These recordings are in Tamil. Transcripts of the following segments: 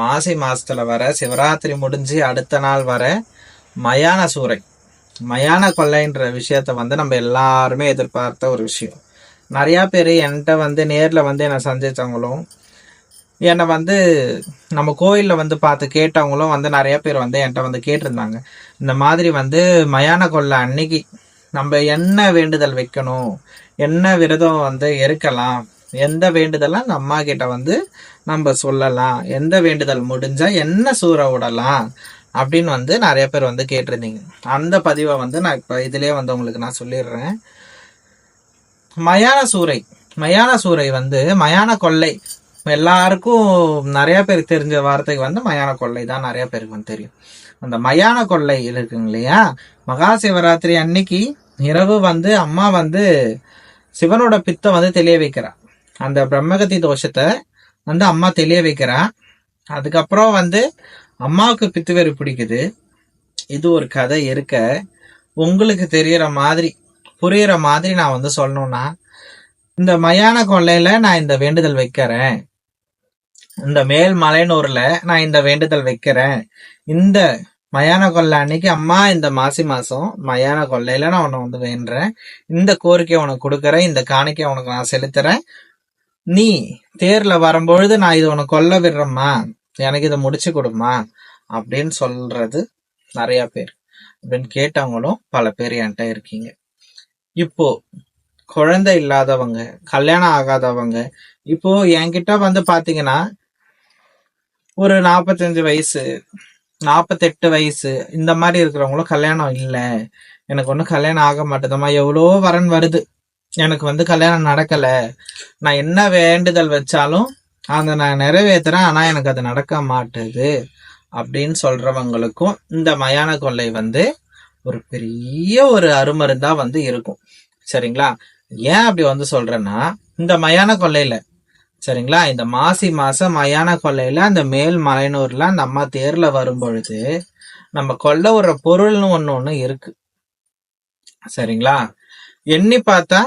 மாசி மாசத்துல வர சிவராத்திரி முடிஞ்சு அடுத்த நாள் வர மயான சூறை. மயான கொள்ளைன்ற விஷயத்த வந்து நம்ம எல்லாருமே எதிர்பார்த்த ஒரு விஷயம். நிறையா பேர் என்கிட்ட வந்து நேரில் வந்து என்னை சந்தித்தவங்களும் என்னை வந்து நம்ம கோயிலில் வந்து பார்த்து கேட்டவங்களும் வந்து நிறைய பேர் வந்து என்கிட்ட வந்து கேட்டிருந்தாங்க. இந்த மாதிரி வந்து மயான கொள்ளை அன்னைக்கு நம்ம என்ன வேண்டுதல் வைக்கணும்? என்ன விரதம் வந்து இருக்கலாம்? எந்த வேண்டுதலாம் அந்த அம்மா கிட்ட வந்து நம்ம சொல்லலாம்? எந்த வேண்டுதல் முடிஞ்சா என்ன சூற விடலாம் அப்படின்னு வந்து நிறைய பேர் வந்து கேட்டிருந்தீங்க. அந்த பதிவை வந்து நான் இப்போ இதுலேயே வந்து உங்களுக்கு நான் சொல்லிடுறேன். மயான சூறை. மயான சூறை வந்து மயான கொள்ளை. எல்லாருக்கும் நிறைய பேருக்கு தெரிஞ்ச வார்த்தைக்கு வந்து மயான கொள்ளை தான் நிறைய பேருக்கு வந்து தெரியும். அந்த மயான கொள்ளை இருக்குங்க இல்லையா? மகா சிவராத்திரி அன்னைக்கு இரவு வந்து அம்மா வந்து சிவனோட பித்தை வந்து தெளிய வைக்கிறா. அந்த பிரம்மகத்தி தோஷத்தை வந்து அம்மா தெளிய வைக்கிறா. அதுக்கப்புறம் வந்து அம்மாவுக்கு பித்துவேறு பிடிக்குது. இது ஒரு கதை இருக்க. உங்களுக்கு தெரியற மாதிரி புரியுற மாதிரி நான் வந்து சொல்லணும்னா இந்த மயான கொள்ளையில நான் இந்த வேண்டுதல் வைக்கிறேன். இந்த மேல் மலையனூர்ல நான் இந்த வேண்டுதல் வைக்கிறேன். இந்த மயான கொள்ளை அன்னைக்கு அம்மா இந்த மாசி மாசம் மயான கொள்ளையில நான் உன்னை வந்து வேண்டுறேன் இந்த கோரிக்கை உனக்கு கொடுக்கறேன். இந்த காணிக்கை உனக்கு நான் செலுத்துறேன். நீ தேர்ல வரும்பொழுது நான் இது உனக்கு கொல்ல விடுறேம்மா. எனக்கு இதை முடிச்சு கொடுமா அப்படின்னு சொல்றது நிறைய பேர். அப்படின்னு கேட்டவங்களும் பல பேர் என்கிட்ட இருக்கீங்க. இப்போ குழந்தை இல்லாதவங்க கல்யாணம் ஆகாதவங்க இப்போ என்கிட்ட வந்து பாத்தீங்கன்னா ஒரு நாற்பத்தஞ்சு வயசு நாற்பத்தெட்டு வயசு இந்த மாதிரி இருக்கிறவங்களும் கல்யாணம் இல்லை. எனக்கு ஒன்றும் கல்யாணம் ஆக மாட்டேதம்மா. எவ்வளோ வரன் வருது. எனக்கு வந்து கல்யாணம் நடக்கல. நான் என்ன வேண்டுதல் வச்சாலும் அதை நான் நிறைவேற்றுறேன் ஆனா எனக்கு அது நடக்க மாட்டுது அப்படின்னு சொல்றவங்களுக்கும் இந்த மயான கொள்ளை வந்து ஒரு பெரிய ஒரு அருமருந்தா வந்து இருக்கும். சரிங்களா? ஏன் அப்படி வந்து சொல்றேன்னா இந்த மயான கொள்ளையில சரிங்களா? இந்த மாசி மாசம் மயான கொள்ளையில அந்த மேல் மலையனூர்ல அந்த அம்மா தேர்ல வரும் பொழுது நம்ம கொல்ல ஒரு பொருள்னு ஒன்று ஒன்று இருக்கு. சரிங்களா? எண்ணி பார்த்தா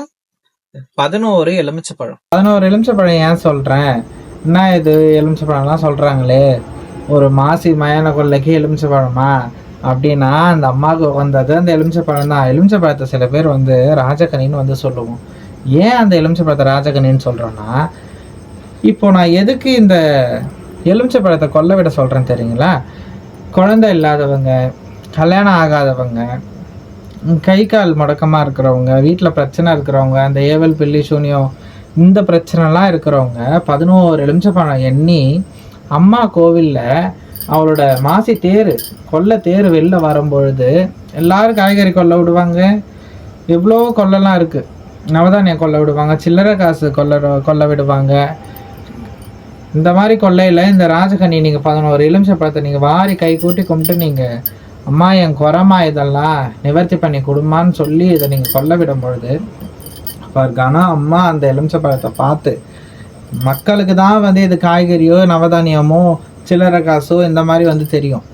பதினோரு எலுமிச்சப்பழம் பதினோரு எலுமிச்சப்பழம் ஏன் சொல்றேன்? என்ன இது? எலுமிச்சப்பழம்லாம் சொல்றாங்களே. ஒரு மாசி மயான கொள்ளைக்கு எலுமிச்சப்பழமா அப்படின்னா அந்த அம்மாவுக்கு வந்தது அந்த எலுமிச்சப்பழம் தான் எலுமிச்சப்பழத்தை சில பேர் வந்து ராஜகனின்னு வந்து சொல்லுவோம். ஏன் அந்த எலுமிச்சப்பழத்தை ராஜகனின்னு சொல்றோம்னா இப்போ நான் எதுக்கு இந்த எலுமிச்சப்பழத்தை கொல்ல விட சொல்றேன் தெரியுங்களா? குழந்தை இல்லாதவங்க கல்யாணம் ஆகாதவங்க கை கால் முடக்கமாக இருக்கிறவங்க வீட்டில் பிரச்சனை இருக்கிறவங்க அந்த ஏவல் பில்லி சூனியம் இந்த பிரச்சனைலாம் இருக்கிறவங்க பதினோரு எலுமிச்சப்பழம் எண்ணி அம்மா கோவிலில் அவளோட மாசி தேர் கொல்லை தேர் வெளில வரும்பொழுது எல்லாரும் காய்கறி கொல்ல விடுவாங்க. எவ்வளோ கொல்லலாம் இருக்குது நவதானியம் கொல்ல விடுவாங்க சில்லறை காசு கொல்ல கொல்ல விடுவாங்க. இந்த மாதிரி கொள்ளையில் இந்த ராஜகண்ணி நீங்கள் பதினோரு எலுமிச்சப்பழத்தை நீங்கள் வாரி கை கூட்டி கும்பிட்டு நீங்கள் அம்மா என் குறமா இதெல்லாம் நிவர்த்தி பண்ணி கொடுமான்னு சொல்லி இதை நீங்கள் சொல்ல விடும் பொழுது அப்போ கனம் அம்மா அந்த எலுமிச்சப்பழத்தை பார்த்து மக்களுக்கு தான் வந்து இது காய்கறியோ நவதானியமோ சில்லறை காசோ இந்த மாதிரி வந்து தெரியும்.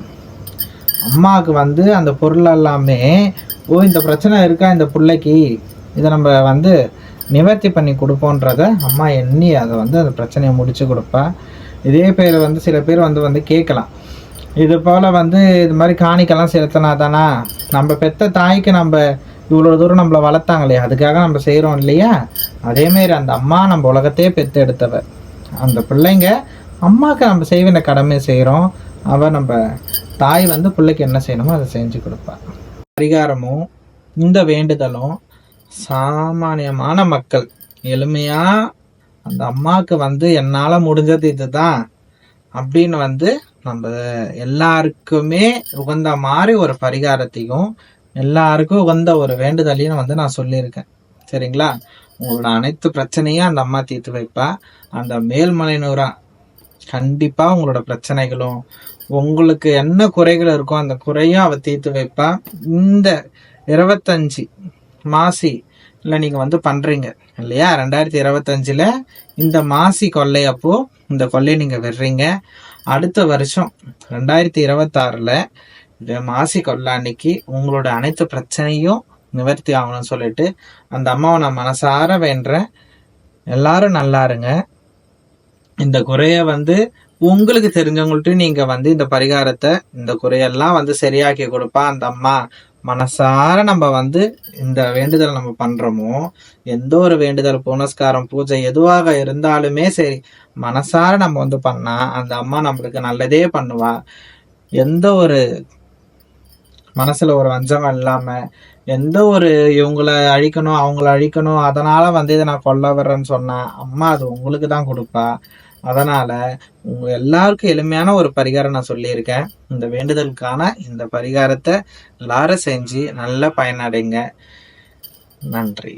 அம்மாவுக்கு வந்து அந்த பொருள் எல்லாமே ஓ இந்த பிரச்சனை இருக்கா இந்த பிள்ளைக்கு? இதை நம்ம வந்து நிவர்த்தி பண்ணி கொடுப்போன்றத அம்மா எண்ணி அதை வந்து அந்த பிரச்சனையை முடிச்சு கொடுப்பா. இதே பேர் வந்து சில பேர் வந்து வந்து கேட்கலாம். இது போல் வந்து இது மாதிரி காணிக்கெல்லாம் செலுத்தினா தானா நம்ம பெத்த தாய்க்கு நம்ம இவ்வளோ தூரம் நம்மளை வளர்த்தாங்களே அதுக்காக நம்ம செய்கிறோம் இல்லையா? அதேமாரி அந்த அம்மா நம்ம உலகத்தையே பெற்று எடுத்தவ. அந்த பிள்ளைங்க அம்மாவுக்கு நம்ம செய்வின கடமை செய்கிறோம் அவ நம்ம தாய் வந்து பிள்ளைக்கு என்ன செய்யணுமோ அதை செஞ்சு கொடுப்பா. பரிகாரமும் இந்த வேண்டுதலும் சாமானியமான மக்கள் எளிமையாக அந்த அம்மாவுக்கு வந்து என்னால் முடிஞ்சது இதுதான் அப்படின்னு வந்து நம்ம எல்லாருக்குமே உகந்த மாதிரி ஒரு பரிகாரத்தையும் எல்லாருக்கும் உகந்த ஒரு வேண்டுதலையும் வந்து நான் சொல்லியிருக்கேன். சரிங்களா? உங்களோட அனைத்து பிரச்சனையும் அந்த அம்மா தீர்த்து வைப்பா. அந்த மேல்மலைனூரா கண்டிப்பா உங்களோட பிரச்சனைகளும் உங்களுக்கு என்ன குறைகள் இருக்கோ அந்த குறையும் அவ தீர்த்து வைப்பா. இந்த இருபத்தஞ்சி மாசி இல்லை நீங்கள் வந்து பண்ணுறீங்க இல்லையா? ரெண்டாயிரத்தி இருபத்தஞ்சில் இந்த மாசி கொள்ளை அப்போது இந்த கொள்ளையை நீங்கள் விடுறீங்க. அடுத்த வருஷம் ரெண்டாயிரத்தி இருபத்தாறில் இந்த மாசி கொல்லாண்டிக்கு அன்னைக்கு உங்களோட அனைத்து பிரச்சனையும் நிவர்த்தி ஆகணும்னு சொல்லிட்டு அந்த அம்மாவை நான் மனசார வேண்டுறேன் எல்லாரும் நல்லா இருங்க. இந்த குறைய வந்து உங்களுக்கு தெரிஞ்சவங்கள்ட்டையும் நீங்கள் வந்து இந்த பரிகாரத்தை இந்த குறையெல்லாம் வந்து சரியாக்கி கொடுப்பா அந்த அம்மா. மனசார நம்ம வந்து இந்த வேண்டுதல் நம்ம பண்றோமோ எந்த ஒரு வேண்டுதல் புனஸ்காரம் பூஜை எதுவாக இருந்தாலுமே சரி மனசார நம்ம வந்து பண்ணா அந்த அம்மா நம்மளுக்கு நல்லதே பண்ணுவா. எந்த ஒரு மனசுல ஒரு வஞ்சம் இல்லாம எந்த ஒரு இவங்கள அழிக்கணும் அவங்கள அழிக்கணும் அதனால வந்து இதை நான் கொல்ல வர்றேன்னு சொன்னா அம்மா அது உங்களுக்கு தான் கொடுப்பா. அதனால் உங்கள் எல்லாருக்கும் எளிமையான ஒரு பரிகாரம் நான் சொல்லியிருக்கேன். இந்த வேண்டுதலுக்கான இந்த பரிகாரத்தை எல்லாரும் செஞ்சு நல்ல பயனடைங்க. நன்றி.